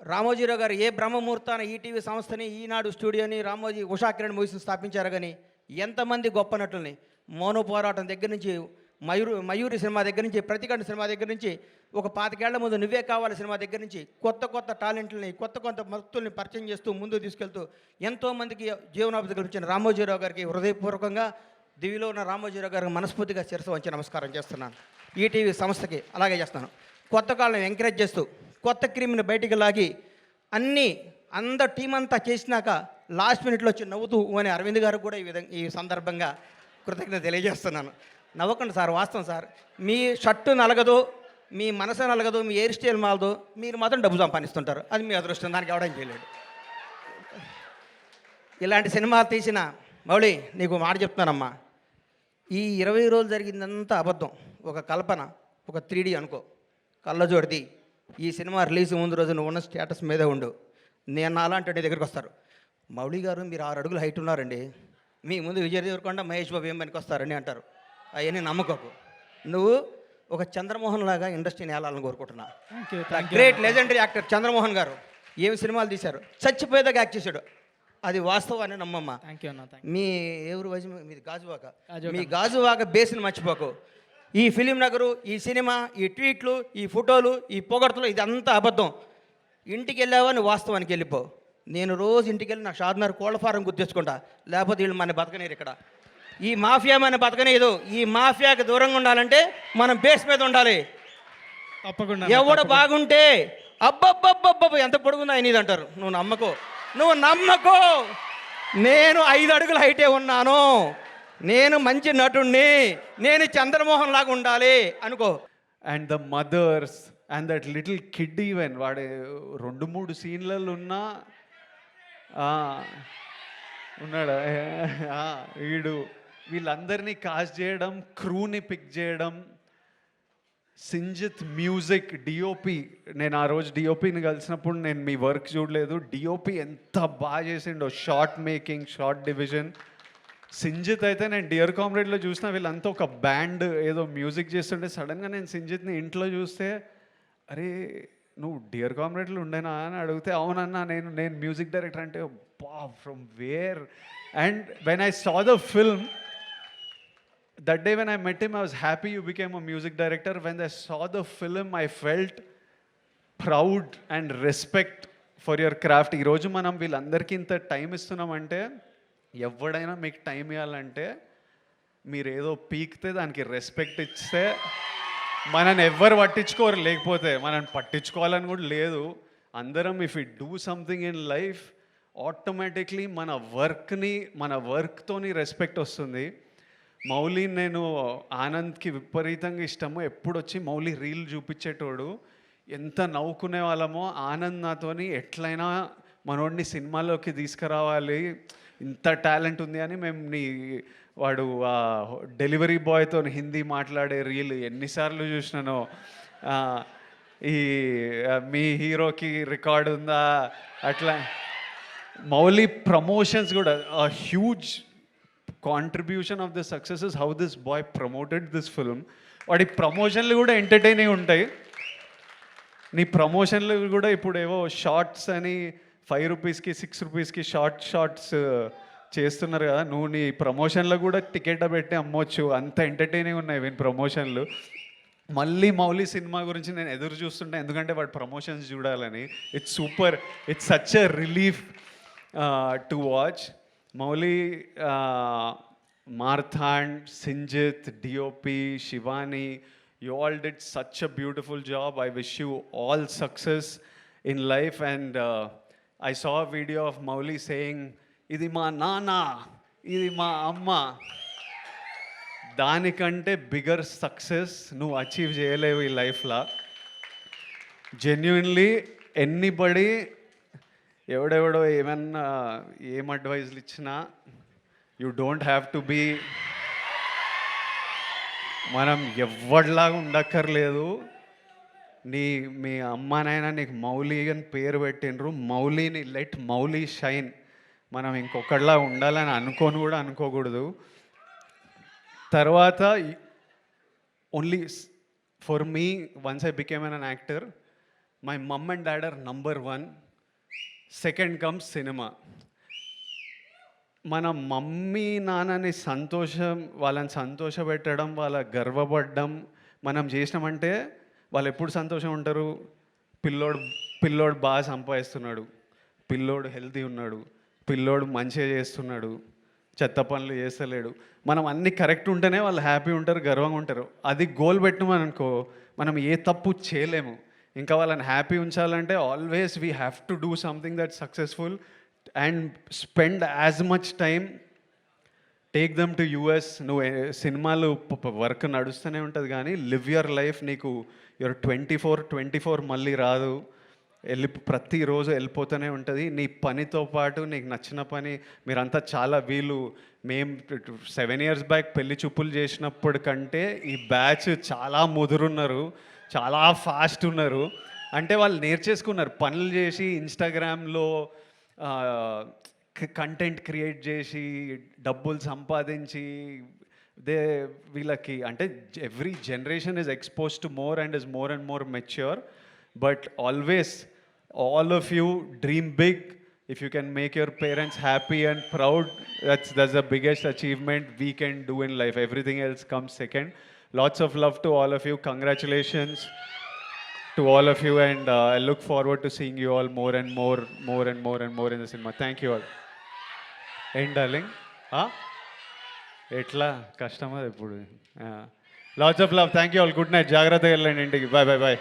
రామోజీరావు గారు ఏ బ్రహ్మముహూర్తాన ఈటీవీ సంస్థని ఈనాడు స్టూడియోని రామోజీ ఉషా కిరణ్ మూవీస్ని స్థాపించారు కానీ ఎంతమంది గొప్ప నటుల్ని మౌన పోరాటం దగ్గర నుంచి మయూరు మయూరి సినిమా దగ్గర నుంచి ప్రతికండ సినిమా దగ్గర నుంచి ఒక పాతికేళ్ళ ముందు నువ్వే కావాలి సినిమా దగ్గర నుంచి కొత్త కొత్త టాలెంట్లని కొత్త కొత్త భక్తుల్ని పరిచయం చేస్తూ ముందుకు తీసుకెళ్తూ ఎంతోమందికి జీవనోపాధి కల్పించిన రామోజీరావు గారికి హృదయపూర్వకంగా దివిలో ఉన్న రామోజీరావు గారికి మనస్ఫూర్తిగా శిరస వంచి నమస్కారం చేస్తున్నాను. ఈటీవీ సంస్థకి అలాగే చేస్తాను. కొత్త కాలం ఎంకరేజ్ చేస్తూ కొత్త క్రీమ్ని బయటికి లాగి అన్నీ అంద టీం అంతా చేసినాక లాస్ట్ మినిట్లో వచ్చి నవ్వుతూ అని అరవింద్ గారు కూడా ఈ విధంగా ఈ సందర్భంగా కృతజ్ఞత తెలియజేస్తున్నాను. నవ్వకండి సార్ వాస్తవం సార్. మీ షర్టు నలగదు మీ మనసు నలగదు మీ హెయిర్ స్టైల్ మాలదు మీరు మాత్రం డబ్బు సంపాదిస్తుంటారు. అది మీ అదృష్టం దానికి ఎవడం చేయలేడు. ఇలాంటి సినిమాలు తీసిన మౌళి నీకు మాట చెప్తున్నానమ్మా. ఈ ఇరవై రోజులు జరిగిందంతా అబద్ధం. ఒక కల్పన ఒక త్రీ అనుకో. కళ్ళజోడిది. ఈ సినిమా రిలీజ్ ముందు రోజు నువ్వు ఉన్న స్టేటస్ మీదే ఉండు. నేను అలాంటి దగ్గరికి వస్తారు. మౌళి గారు మీరు ఆరు అడుగులు హైట్ ఉన్నారండి. మీ ముందు విజయ్ దేవరకొండ మహేష్ బాబు ఏం పనికి వస్తారని అంటారు. అవన్నీ నమ్మకకు నువ్వు ఒక చంద్రమోహన్ లాగా ఇండస్ట్రీని వెళ్ళాలని కోరుకుంటున్నా. గ్రేట్ లెజెండరీ యాక్టర్ చంద్రమోహన్ గారు ఏమి సినిమాలు తీశారు? చచ్చిపోయేదాకా యాక్ట్ చేశాడు. అది వాస్తవాన్ని నమ్మమ్మ. మీ ఎవరు వయసు మీది గాజువాక. మీ గాజువాక బేస్ని మర్చిపోకు. ఈ ఫిలిం నగరు ఈ సినిమా ఈ ట్వీట్లు ఈ ఫోటోలు ఈ పొగడ్తలు ఇదంతా అబద్ధం. ఇంటికి వెళ్ళావని వాస్తవానికి వెళ్ళిపో. నేను రోజు ఇంటికి వెళ్ళి నా షాద్నర్ కోళ్ళ ఫారం గుర్తించుకుంటా. లేకపోతే వీళ్ళు మన బతకనేరు ఇక్కడ. ఈ మాఫియా మన బతకనేదు. ఈ మాఫియాకి దూరంగా ఉండాలంటే మనం బేస్ మీద ఉండాలి. తప్పకుండా ఎవడు బాగుంటే అబ్బబ్బబ్బబ్బబ్బ ఎంత పొడుగుందా ఆయన ఇది అంటారు నువ్వు నమ్మకో. నువ్వు నమ్మకో. నేను ఐదు అడుగుల హైటే ఉన్నాను. నేను మంచి నటుణ్ణి నేను చంద్రమోహన్ లాగా ఉండాలి అనుకో. And the mothers and that little kid even వాడు రెండు మూడు సీన్లలో ఉన్నా ఉన్నాడు. ఉన్నాడా వీడు వీళ్ళందరినీ కాస్ట్ చేయడం క్రూని పిక్ చేయడం సింజిత్ మ్యూజిక్ డిఓపి నేను ఆ రోజు డిఓపిని కలిసినప్పుడు నేను మీ వర్క్ చూడలేదు. డిఓపి ఎంత బాగా చేసిండో short making short division Sinjith అయితే నేను డియర్ కామ్రేడ్లో చూసిన వీళ్ళంతా ఒక బ్యాండ్ ఏదో మ్యూజిక్ చేస్తుంటే సడన్గా నేను సింజిత్ని ఇంట్లో చూస్తే అరే నువ్వు డియర్ కామ్రేడ్లో ఉండేనా? అని అడిగితే అవునన్నా నేను నేను మ్యూజిక్ డైరెక్టర్ అంటే బా from where. And when I saw the film that day when I met him I was happy you became a music director when I saw the film I felt proud and respect for your craft ఈరోజు మనం వీళ్ళందరికీ ఇంత time ఇస్తున్నామంటే ఎవడైనా మీకు time ఇవ్వాలంటే మీరు ఏదో పీకితే దానికి రెస్పెక్ట్ ఇస్తే మనని ఎవ్వరు పట్టించుకోరు. లేకపోతే మనం పట్టించుకోవాలని కూడా లేదు. అందరం if you do something in life automatically మన వర్క్ని మన వర్క్తోని రెస్పెక్ట్ వస్తుంది. మౌలి నేను ఆనంద్కి విపరీతంగా ఇష్టము. ఎప్పుడు వచ్చి మౌలి రీల్ చూపించేటోడు ఎంత నవ్వుకునే వాళ్ళమో ఆనంద్ నాతోని ఎట్లయినా మనోడిని సినిమాలోకి తీసుకురావాలి. ఇంత టాలెంట్ ఉంది అని మేము నీ వాడు డెలివరీ బాయ్తో హిందీ మాట్లాడే రీల్ ఎన్నిసార్లు చూసినానో. ఈ మీ హీరోకి రికార్డ్ ఉందా? అట్లా. మౌలి ప్రమోషన్స్ కూడా huge contribution of the success is how this boy promoted this film. వాడి ప్రమోషన్లు కూడా ఎంటర్టైనింగ్ ఉంటాయి. నీ ప్రమోషన్లు కూడా ఇప్పుడు ఏవో షార్ట్స్ అని ఫైవ్ రూపీస్కి సిక్స్ రూపీస్కి షార్ట్ షార్ట్స్ చేస్తున్నారు కదా. నువ్వు నీ ప్రమోషన్లో కూడా టికెట్ పెట్టి అమ్మొచ్చు. అంత ఎంటర్టైనింగ్ ఉన్నాయి వీని ప్రమోషన్లు మళ్ళీ మౌలి సినిమా గురించి నేను ఎదురు చూస్తుంటా ఎందుకంటే వాడు ప్రమోషన్స్ చూడాలని. It's super it's such a relief to watch Mouli Marthand Sinjith DOP Shivani you all did such a beautiful job I wish you all success in life and I saw video of Mouli saying ఇది మా నాన్న ఇది మా అమ్మ. దానికంటే bigger success నువ్వు achieve చేయలేవు ఈ లైఫ్లో జెన్యున్లీ ఎన్నిబడి ఎవడెవడో ఏమన్నా ఏం అడ్వైజ్లు ఇచ్చినా you don't have to be మనం ఎవరిలాగా ఉండక్కర్లేదు. నీ మీ అమ్మానైనా నీకు మౌలి అని పేరు పెట్టిండ్రు. మౌలిని లెట్ మౌలి షైన్. మనం ఇంకొకళ్ళ ఉండాలని అనుకోని కూడా అనుకోకూడదు. తర్వాత only for me once I became an actor my mum and dad are number one second comes cinema మన మమ్మీ నాన్నని సంతోషం వాళ్ళని సంతోషపెట్టడం వాళ్ళ గర్వపడడం మనం చేసినామంటే వాళ్ళు ఎప్పుడు సంతోషం ఉంటారు? పిల్లోడు పిల్లోడు బాగా సంపాదిస్తున్నాడు. పిల్లోడు హెల్తీ ఉన్నాడు. పిల్లోడు మంచిగా చేస్తున్నాడు. చెత్త పనులు చేస్తలేడు. మనం అన్ని కరెక్ట్ ఉంటేనే వాళ్ళు హ్యాపీ ఉంటారు గర్వంగా ఉంటారు. అది గోల్ పెట్టినామని అనుకో మనం ఏ తప్పు చేయలేము. ఇంకా వాళ్ళని హ్యాపీ ఉంచాలంటే always we have to do something that successful and spend as much time take them to US నువ్వు సినిమాలు వర్క్ నడుస్తూనే ఉంటుంది కానీ లివ్ యువర్ లైఫ్ నీకు your twenty four twenty four మళ్ళీ రాదు. వెళ్ళి ప్రతిరోజు వెళ్ళిపోతూనే ఉంటుంది. నీ పనితో పాటు నీకు నచ్చిన పని మీరంతా చాలా వీలు. మేము సెవెన్ ఇయర్స్ బ్యాక్ పెళ్ళి చూపులు చేసినప్పుడు కంటే ఈ బ్యాచ్ చాలా ముదురున్నారు. చాలా ఫాస్ట్ ఉన్నారు. అంటే వాళ్ళు నేర్చేసుకున్నారు. పనులు చేసి ఇన్స్టాగ్రామ్లో కంటెంట్ క్రియేట్ చేసి డబ్బులు సంపాదించి దే వీళ్ళకి అంటే every generation is expose to more and is more and more mature but always all of you dream big if you can make your parents happy and proud that's that's the biggest achievement we can do in life everything else comes second lots of love to all of you congratulations to all of you and uh, I look forward to seeing you all more and more, more and more and more in the cinema. Thank you all. ఏం darling ఎట్లా కష్టమా ఇప్పుడు lots of love thank you all good night జాగ్రత్తగా వెళ్ళండి ఇంటికి bye bye bye